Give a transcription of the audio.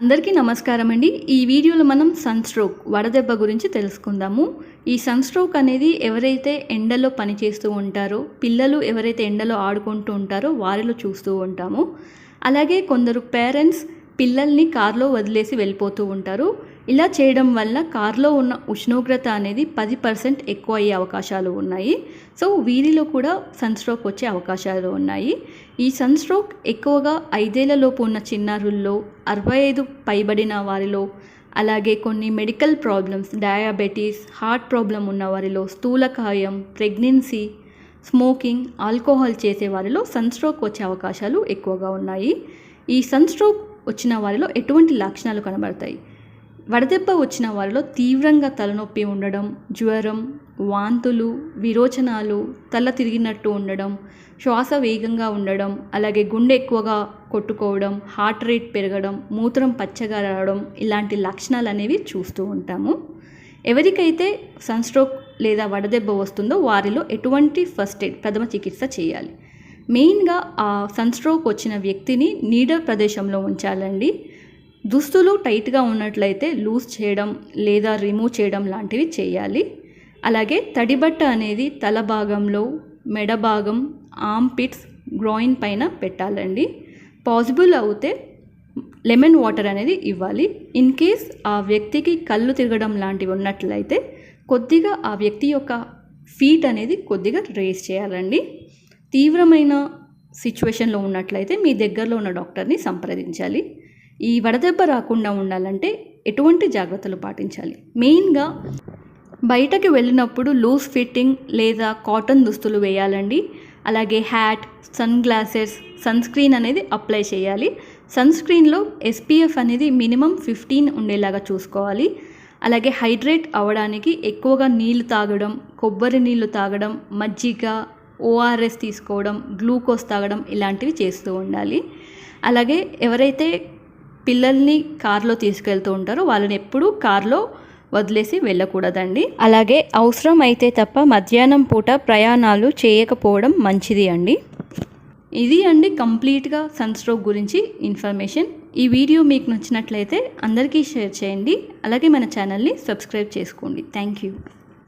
అందరికీ నమస్కారం అండి ఈ వీడియోలో మనం సన్ స్ట్రోక్ వడదెబ్బ గురించి తెలుసుకుందాము. ఈ సన్ స్ట్రోక్ అనేది ఎవరైతే ఎండలో పనిచేస్తూ ఉంటారో పిల్లలు ఎవరైతే ఎండలో ఆడుకుంటూ ఉంటారో వారిలో చూస్తూ ఉంటాము. అలాగే కొందరు పేరెంట్స్ పిల్లల్ని కార్లో వదిలేసి వెళ్ళిపోతూ ఉంటారు. ఇలా చేయడం వల్ల కార్లో ఉన్న ఉష్ణోగ్రత అనేది పది పర్సెంట్ ఎక్కువ అయ్యే అవకాశాలు ఉన్నాయి. సో వీరిలో కూడా సన్ స్ట్రోక్ వచ్చే అవకాశాలు ఉన్నాయి. ఈ సన్ స్ట్రోక్ ఎక్కువగా ఐదేళ్ళలోపు ఉన్న చిన్నారుల్లో అరవై ఐదు పైబడిన వారిలో అలాగే కొన్ని medical problems diabetes heart problem ఉన్న వారిలో స్థూలకాయం ప్రెగ్నెన్సీ స్మోకింగ్ ఆల్కహాల్ చేసే వారిలో సన్ స్ట్రోక్ వచ్చే అవకాశాలు ఎక్కువగా ఉన్నాయి. ఈ సన్ స్ట్రోక్ వచ్చిన వారిలో ఎటువంటి లక్షణాలు కనబడతాయి? వడదెబ్బ వచ్చిన వారిలో తీవ్రంగా తలనొప్పి ఉండడం జ్వరం వాంతులు విరోచనాలు తల తిరిగినట్టు ఉండడం శ్వాస వేగంగా ఉండడం అలాగే గుండె ఎక్కువగా కొట్టుకోవడం హార్ట్ రేట్ పెరగడం మూత్రం పచ్చగా రావడం ఇలాంటి లక్షణాలు అనేవి చూస్తూ ఉంటాము. ఎవరికైతే సన్ స్ట్రోక్ లేదా వడదెబ్బ వస్తుందో వారిలో ఎటువంటి ఫస్ట్ ఎయిడ్ ప్రథమ చికిత్స చేయాలి. మెయిన్గా ఆ సన్ స్ట్రోక్ వచ్చిన వ్యక్తిని నీడ ప్రదేశంలో ఉంచాలండి. దుస్తులు టైట్గా ఉన్నట్లయితే లూజ్ చేయడం లేదా రిమూవ్ చేయడం లాంటివి చేయాలి. అలాగే తడిబట్ట అనేది తల భాగంలో మెడ భాగం ఆమ్ పిట్స్ గ్రోయిన్ పైన పెట్టాలండి. పాసిబుల్ అవుతే లెమన్ వాటర్ అనేది ఇవ్వాలి. ఇన్ కేస్ ఆ వ్యక్తికి కళ్ళు తిరగడం లాంటివి ఉన్నట్లయితే కొద్దిగా ఆ వ్యక్తి యొక్క ఫీట్ అనేది కొద్దిగా రేస్ చేయాలండి. తీవ్రమైన సిచ్యువేషన్లో ఉన్నట్లయితే మీ దగ్గరలో ఉన్న డాక్టర్ని సంప్రదించాలి. ఈ వడదెబ్బ రాకుండా ఉండాలంటే ఎటువంటి జాగ్రత్తలు పాటించాలి? మెయిన్గా బయటకు వెళ్ళినప్పుడు లూజ్ ఫిట్టింగ్ లేదా కాటన్ దుస్తులు వేయాలండి. అలాగే hat sun glasses sun screen అనేది అప్లై చేయాలి. సన్ స్క్రీన్లో ఎస్పీఎఫ్ అనేది మినిమం ఫిఫ్టీన్ ఉండేలాగా చూసుకోవాలి. అలాగే హైడ్రేట్ అవ్వడానికి ఎక్కువగా నీళ్ళు తాగడం కొబ్బరి నీళ్ళు తాగడం మజ్జిగ ఓఆర్ఎస్ తీసుకోవడం గ్లూకోజ్ తాగడం ఇలాంటివి చేస్తూ ఉండాలి. అలాగే ఎవరైతే పిల్లల్ని కార్లో తీసుకెళ్తూ ఉంటారో. వాళ్ళని ఎప్పుడూ కార్లో వదిలేసి వెళ్ళకూడదండి. అలాగే అవసరం అయితే తప్ప మధ్యాహ్నం పూట ప్రయాణాలు చేయకపోవడం మంచిది అండి. ఇది అండి కంప్లీట్గా సన్స్ట్రోక్ గురించి ఇన్ఫర్మేషన్. ఈ వీడియో మీకు నచ్చినట్లయితే అందరికీ షేర్ చేయండి. అలాగే మన ఛానల్ని సబ్స్క్రైబ్ చేసుకోండి. Thank you.